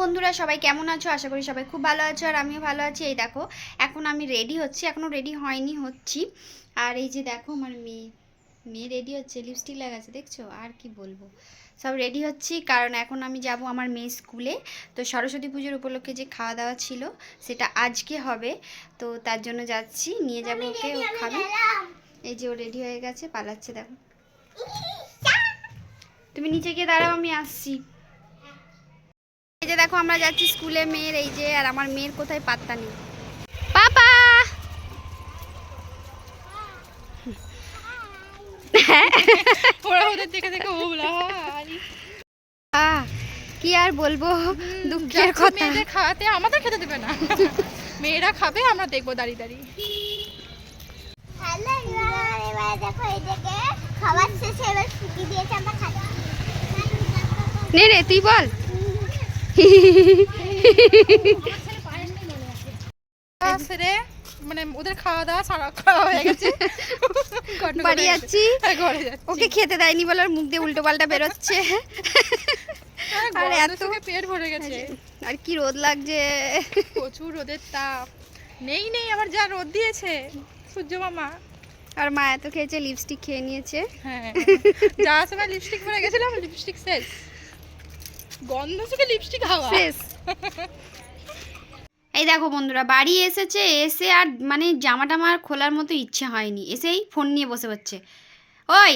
বন্ধুরা সবাই কেমন আছো? আশা করি সবাই খুব ভালো আছো আর আমিও ভালো আছি। এই দেখো এখন আমি রেডি হচ্ছি এখনও রেডি হয়নি হচ্ছি। আর এই যে দেখো আমার মেয়ে মেয়ে রেডি হচ্ছে লিপস্টিক লাগাচ্ছে দেখছ? আর কি বলব? সব রেডি হচ্ছি কারণ এখন আমি যাব আমার মেয়ে স্কুলে তো সরস্বতী পুজোর উপলক্ষে যে খাওয়া দাওয়া ছিল সেটা আজকে হবে। তো তার জন্য যাচ্ছি নিয়ে যাব ওকে ও খাবে। এই যে ও রেডি হয়ে গেছে পালাচ্ছে দেখো। তুমি নিচে গিয়ে দাঁড়াও আমি আসছি। যে দেখো আমরা যাচ্ছি স্কুলে মেয়ের এই যে আর আমার মেয়ের কোথায় পাত্তা নেই। পাপা! কি আর বলব? দুঃখের কথা। মেয়েদের খাওয়াতে আমাদের খেতে দেবে না। মেয়েরা খাবে আমরা দেখব দাঁড়িয়ে দাঁড়িয়ে। দেখো এটাকে খাবার শেষে এবার ফুটি দিয়েছে আমরা খাচ্ছি। নে রে তুই বল। সেরে মানে ওদের খাওয়া দাওয়া সারা খাওয়া হয়ে গেছে। বাড়ি যাচ্ছি। হ্যাঁ, ঘরে যাচ্ছি। ওকে খেতে দেয়নি বলে মুখ দিয়ে উল্টো পাল্টা বেরোচ্ছে। আর আর এত পেট ভরে গেছে। আর কি রোদ লাগছে। প্রচুর রোদের তাপ। নেই নেই আবার যা রোদ দিয়েছে। সূর্য মামা। আর মা এত খেয়েছে লিপস্টিক খেয়ে নিয়েছে। হ্যাঁ। যাওয়ার সময় লিপস্টিক পরে গেছিলাম লিপস্টিক শেষ। গন্ধ থেকে লিপস্টিক হাওয়া। শেষ। এই দেখো বন্ধুরা বাড়ি এসেছে এসে আর মানে জামা টামা আর খোলার মতো ইচ্ছে হয়নি। এসেই ফোন নিয়ে বসে পড়ছে ওই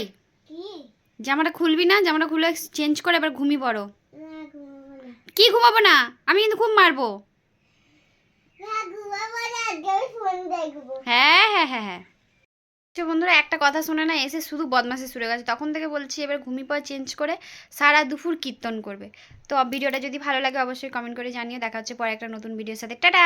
জামাটা খুলবি না? জামাটা খুলে চেঞ্জ করে এবার ঘুমি পড়ো। কি ঘুমাবো না? আমি কিন্তু খুব মারবো। না ঘুমাবো না আজকে আমি ফোন দেখব। হ্যাঁ হ্যাঁ হ্যাঁ হ্যাঁ। আচ্ছা বন্ধুরা, একটা কথা শুনে না, এসে শুধু বদমাসে শুরু গেছে। তখন থেকে বলছি, এবার ঘুমি পর চেঞ্জ করে সারা দুপুর কীর্তন করবে। তো ভিডিওটা যদি ভালো লাগে, অবশ্যই কমেন্ট করে জানিয়ে দেখা হচ্ছে পরে একটা নতুন ভিডিওর সাথে। টাটা!